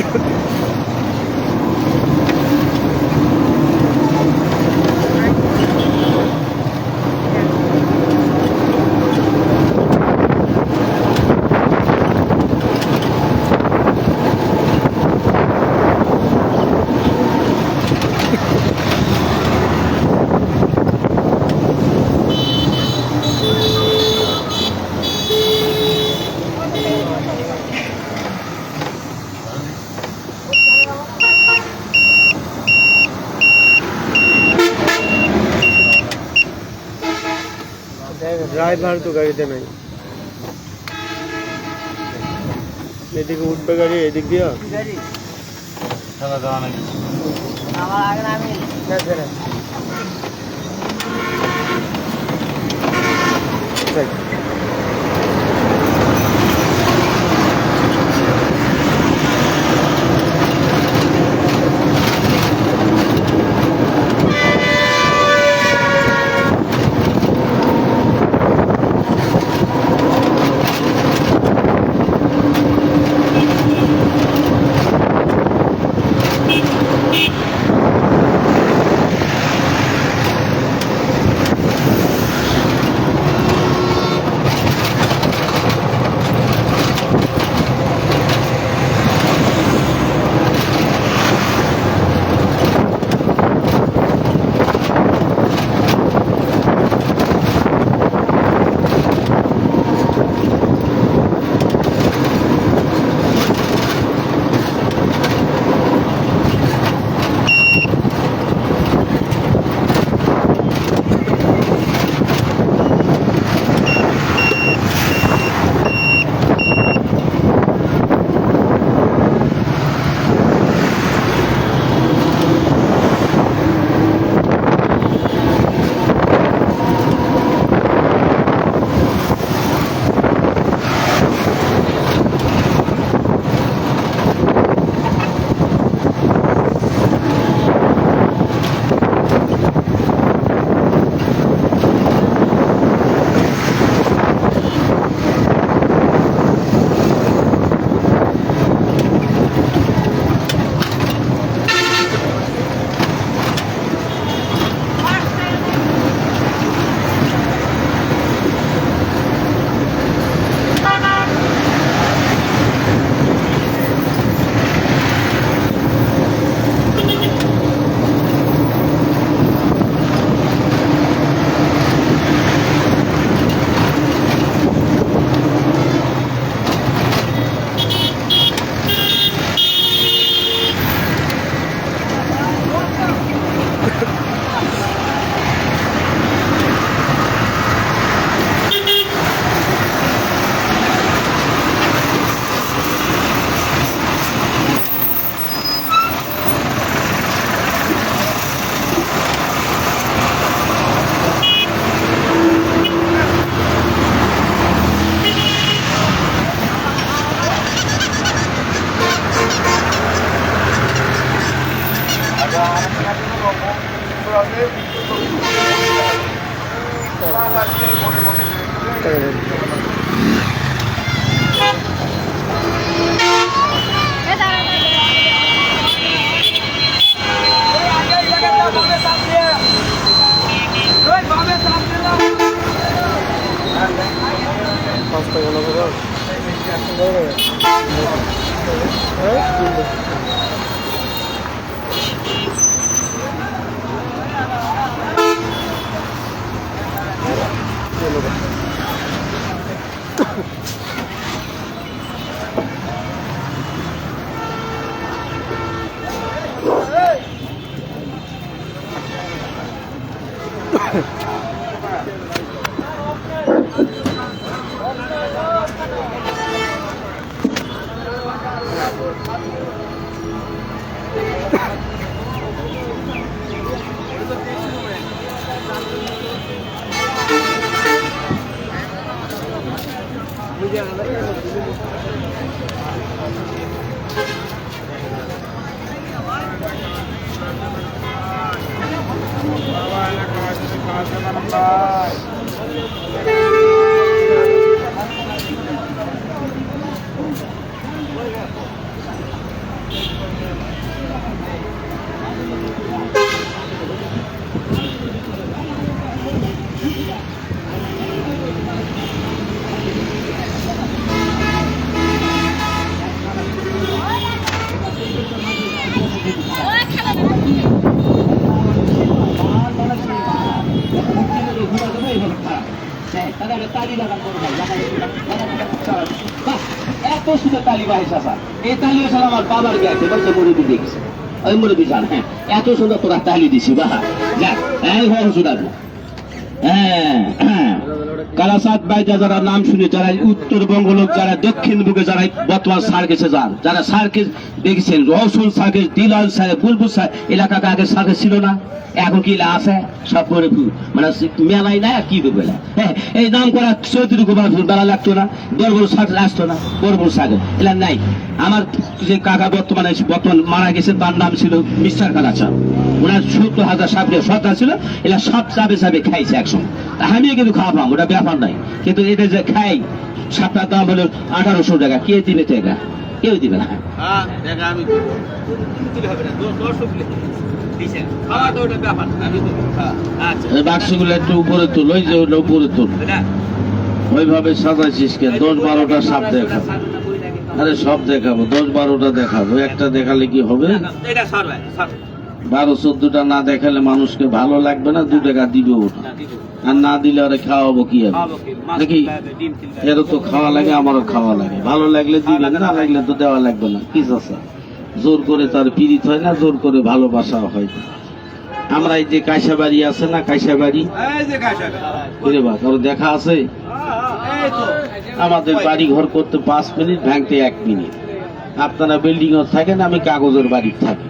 Ha ha ha. Driver তো গাড়িতে নাই। এদিকে উঠবে গাড়ি এদিক দিয়া? Bye. এই তাহলে আসলে আমার বাবার গেছে বলছে মুরব্বী দেখছি ওই মুরব্বী জান হ্যাঁ এত সুন্দর তোরা তাহলে দিছি, বাহা। যাক হ্যাঁ হ্যাঁ হ্যাঁ কালাসাদ বাইজা যারা নাম শুনে, যারা উত্তরবঙ্গ লোক, যারা দক্ষিণ বুকে যারা বর্তমান সার্কেসে যান, যারা সার্কেস দেখেছেন রসুন সার্কেস, দিলাল সাহেব, বুলবুল সার্কেস এলাকাতে আগে সার্কেস ছিল না, এখন কি আছে? সব করে মানে মেলাই নাই আর কি না হ্যাঁ এই নাম করা চৌধুরী গোপাল বেলা লাগতো না বড় সার্কেস আসতো না বড় সার্কেস, এলা নাই। আমার যে কাকা বর্তমানে বর্তমান মারা গেছে তার নাম ছিল মিস্টার কালাচা ওনার সত্তর হাজার সাপড়ে সর্দার ছিল এরা সব চাপে চাপে খাইছে একসঙ্গে। তা আমিও কিন্তু খাওয়া পাম ওটা ব্যাপার নাই। কিন্তু এটা যে খাই সাপটার দাম হলো আঠারোশো টাকা কে দিবে টাকা কেউ দিবে না। হ্যাঁ তো তো হ্যাঁ, আচ্ছা। বাক্সগুলো একটু উপরে তুল ওই যে ওটা উপরে তুল। ওইভাবে সাজাইছিস কেন? দশ বারোটা সাপ দেখাবো। আরে সব দেখাবো দশ বারোটা দেখাবো একটা দেখালে কি হবে? এটা বারো চোদ্দটা না দেখালে মানুষকে ভালো লাগবে না দু টাকা দিবে ওটা না। আর না দিলে ওরা খাওয়াবো কি হবে খাওয়াবো কি? নাকি এরও তো খাওয়া লাগে আমারও খাওয়া লাগে। ভালো লাগলে দিবে না লাগলে তো দেওয়া লাগবে না। কি চাষা জোর করে তার পীড়িত হয় না জোর করে ভালোবাসা হয় আমরা এই যে কাইসা বাড়ি আছে না কাইসা বাড়ি এই যে কাজ হবে কিরে বা কারও দেখা আছে? আমাদের বাড়ি ঘর করতে পাঁচ মিনিট ভাঙতে এক মিনিট। আপনারা বিল্ডিং থাকেন আমি কাগজের বাড়ি থাকি।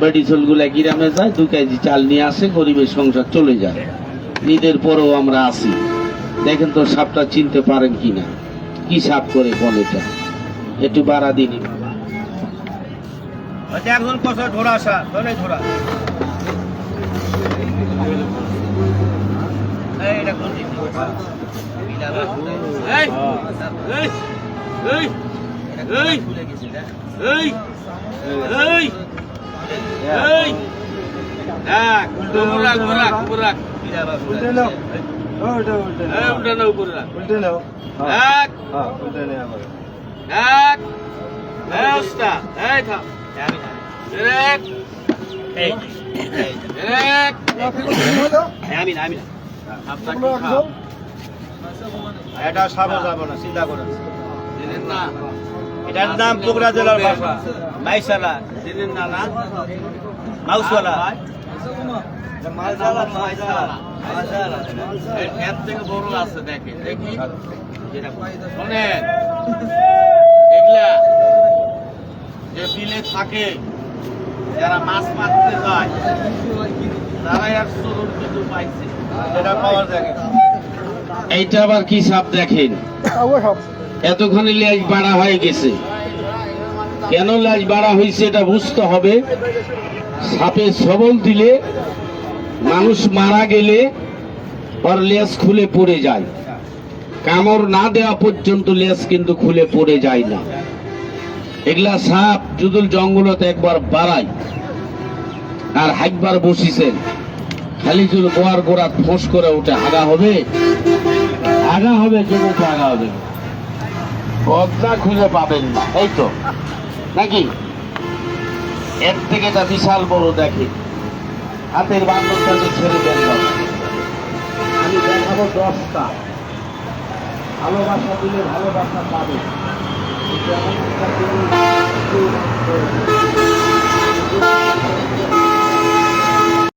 বাড়ি চলগুলা গ্রামে যায়, দু কেজি চাল নিয়ে আসে, গরিবের সংসার চলে যায়। ঈদের পরেও আমরা আসি দেখেন তো সাপটা চিনতে পারেন কিনা? কি সাপ করে বল এটা? একটু বাড়া দিনি। আচ্ছা এই আমি না আমি না আপনার এটা সাবো যাব না চিন্তা করে দিলেন না। এটার নাম বগুড়া জেলার ভাষা। মাইশালা। থেকে বড় আছে দেখি। শোনেন। এগুলা যে বিলে থাকে যারা মাছ মারতে যায় তারাই আর চোর কিন্তু পাইছে। এটা পাওয়া যায় এইটা আবার কি সাপ দেখেন? এতক্ষণে লেজ বাড়া হয়ে গেছে। কেন লেজ বাড়া হয়েছে এটা বুঝতে হবে। সাপে সবল দিলে, মানুষ মারা গেলে ওর লেজ খুলে পড়ে যায়। কামড় না দেওয়া পর্যন্ত লেজ কিন্তু খুলে পড়ে যায় না। এগুলা সাপ যদুল জঙ্গলতে একবার বাড়ায় আর হাইকবার বসিছেন খালি যদি গোয়ার গোড়া ফোঁস করে উঠে, আগা হবে? আগা হবে কেমন তো আগা হবে। পদ্মা খুঁজে পাবেন। না এই তো। নাকি? এর থেকে এটা বিশাল বড় দেখে, হাতের বান্ধবটাকে ছেড়ে দেন আমি দেখাবো দশটা। ভালোবাসা দিলে ভালোবাসা পাবে।